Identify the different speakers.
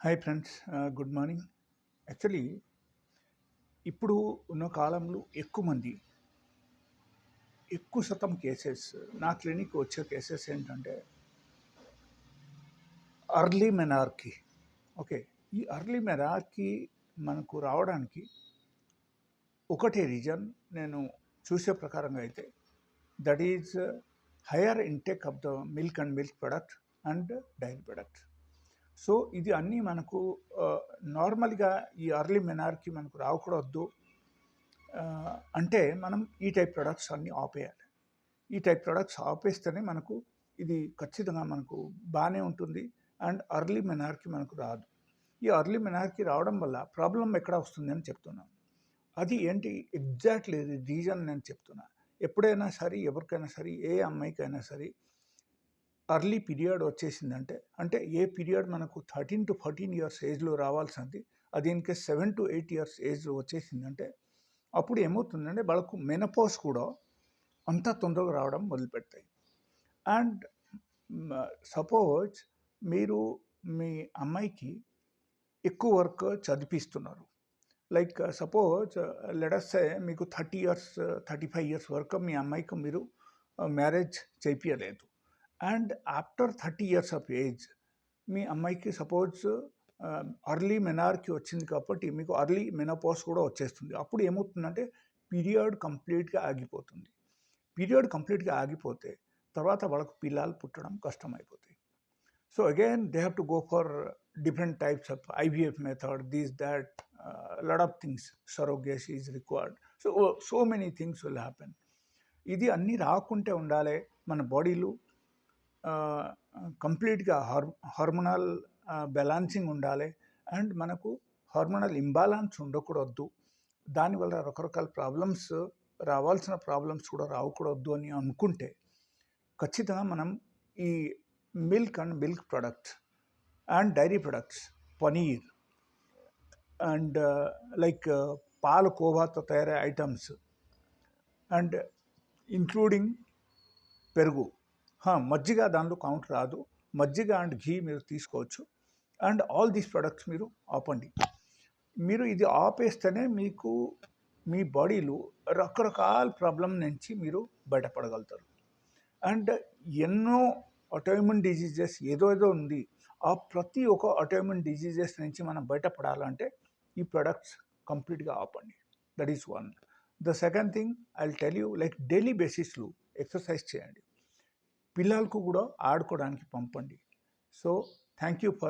Speaker 1: Hi friends good morning actually ఇప్పుడు ఉన్న కాలంలో ఎక్కువ మంది ఎక్కువ శాతం కేసెస్ నా క్లినిక్ వచ్చే కేసెస్ ఏంటంటే అర్లీ మెనార్కి ఓకే ఈ అర్లీ మెనార్కి మనకు రావడానికి ఒకటే రీజన్ నేను చూసే ప్రకారంగా అయితే that is higher intake of the milk and milk product and dairy product so ఇది అన్నీ మనకు నార్మల్గా ఈ అర్లీ మెనార్కి మనకు రాకూడదు. అంటే మనం ఈ టైప్ ప్రొడక్ట్స్ అన్నీ ఆపేయాలి. ఈ టైప్ ప్రొడక్ట్స్ ఆపేస్తేనే మనకు ఇది ఖచ్చితంగా మనకు బాగానే ఉంటుంది అండ్ అర్లీ మెనార్కి మనకు రాదు. ఈ అర్లీ మెనార్కి రావడం వల్ల ప్రాబ్లం ఎక్కడ వస్తుంది అని చెప్తున్నాను అది ఏంటి ఎగ్జాక్ట్లీ రీజన్ నేను చెప్తున్నా. ఎప్పుడైనా సరే ఎవరికైనా సరే ఏ అమ్మాయికైనా సరే అర్లీ పీరియడ్ వచ్చేసిందంటే అంటే ఏ పీరియడ్ మనకు థర్టీన్ టు ఫార్టీన్ ఇయర్స్ ఏజ్లో రావాల్సింది అది ఇన్కే సెవెన్ టు ఎయిట్ ఇయర్స్ ఏజ్లో వచ్చేసిందంటే అప్పుడు ఏమవుతుందంటే వాళ్ళకు మెనపోస్ కూడా అంత తొందరగా రావడం మొదలుపెడతాయి. అండ్ సపోజ్ మీరు మీ అమ్మాయికి ఎక్కువ వర్క్ చదివిస్తున్నారు లైక్ సపోజ్ లెడస్సే మీకు thirty years thirty five years వరకు మీ అమ్మాయికి మీరు marriage చేయించలేదు and after thirty years of age మీ అమ్మాయికి సపోజ్ అర్లీ మెనార్కి వచ్చింది కాబట్టి మీకు అర్లీ మెనోపాస్ కూడా వచ్చేస్తుంది. అప్పుడు ఏమవుతుందంటే పీరియడ్ కంప్లీట్గా ఆగిపోతుంది. పీరియడ్ కంప్లీట్గా ఆగిపోతే తర్వాత వాళ్ళకు పిల్లలు పుట్టడం కష్టమైపోతాయి. So again they have to go for different types of IVF method these that lot of things surrogacy is required so so many things will happen ఇది అన్నీ రాకుంటే ఉండాలి మన బాడీలు కంప్లీట్గా హార్ హార్మోనల్ బ్యాలెన్సింగ్ ఉండాలి. అండ్ మనకు హార్మోనల్ ఇంబ్యాలెన్స్ ఉండకూడదు. దానివల్ల రకరకాల ప్రాబ్లమ్స్ రావాల్సిన ప్రాబ్లమ్స్ కూడా రావకూడదు అని అనుకుంటే ఖచ్చితంగా మనం ఈ milk and milk products and dairy products paneer and like పాల కోవాతో తయారయ్యే ఐటమ్స్ అండ్ ఇంక్లూడింగ్ పెరుగు మజ్జిగ దానిలో కౌంట్ రాదు. మజ్జిగ అండ్ ఘీ మీరు తీసుకోవచ్చు. అండ్ ఆల్ దీస్ ప్రొడక్ట్స్ మీరు ఆపండి మీరు ఇది ఆపేస్తేనే మీకు మీ బాడీలో రకరకాల ప్రాబ్లం నుంచి మీరు బయటపడగలుగుతారు. అండ్ ఎన్నో అటోమిన్ డిజీజెస్ ఏదో ఏదో ఉంది. ఆ ప్రతి ఒక్క అటోమిన్ డిజీజెస్ నుంచి మనం బయటపడాలంటే ఈ ప్రొడక్ట్స్ కంప్లీట్గా ఆపండి that is one. The second thing I tell you like daily బేసిస్లో ఎక్సర్సైజ్ చేయండి. పిల్లలకు కూడా ఆడుకోవడానికి పంపండి. So thank you for